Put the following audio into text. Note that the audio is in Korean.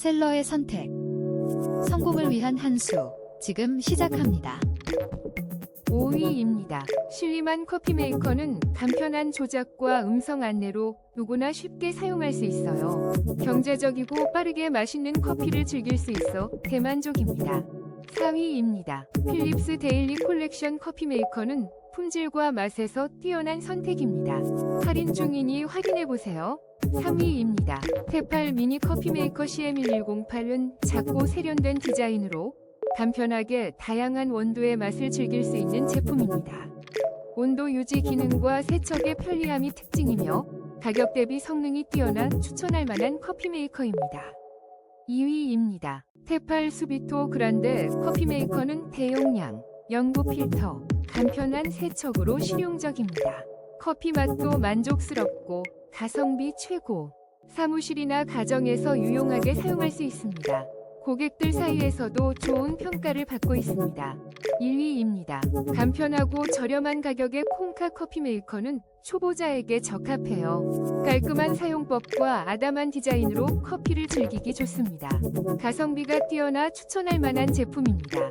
셀러의 선택. 성공을 위한 한 수. 지금 시작합니다. 5위입니다. 실리만 커피 메이커는 간편한 조작과 음성 안내로 누구나 쉽게 사용할 수 있어요. 경제적이고 빠르게 맛있는 커피를 즐길 수 있어 대만족입니다. 4위입니다. 필립스 데일리 콜렉션 커피 메이커는 품질과 맛에서 뛰어난 선택입니다. 할인 중이니 확인해 보세요. 3위입니다. 테팔 미니 커피 메이커 CM1108은 작고 세련된 디자인으로 간편하게 다양한 원도의 맛을 즐길 수 있는 제품입니다. 온도 유지 기능과 세척의 편리함이 특징이며 가격 대비 성능이 뛰어나 추천할 만한 커피 메이커입니다. 2위입니다. 테팔 수비토 그란데 커피 메이커는 대용량, 연구 필터, 간편한 세척으로 실용적입니다. 커피 맛도 만족스럽고 가성비 최고. 사무실이나 가정에서 유용하게 사용할 수 있습니다. 고객들 사이에서도 좋은 평가를 받고 있습니다. 1위입니다. 간편하고 저렴한 가격의 콩카 커피 메이커는 초보자에게 적합해요. 깔끔한 사용법과 아담한 디자인으로 커피를 즐기기 좋습니다. 가성비가 뛰어나 추천할 만한 제품입니다.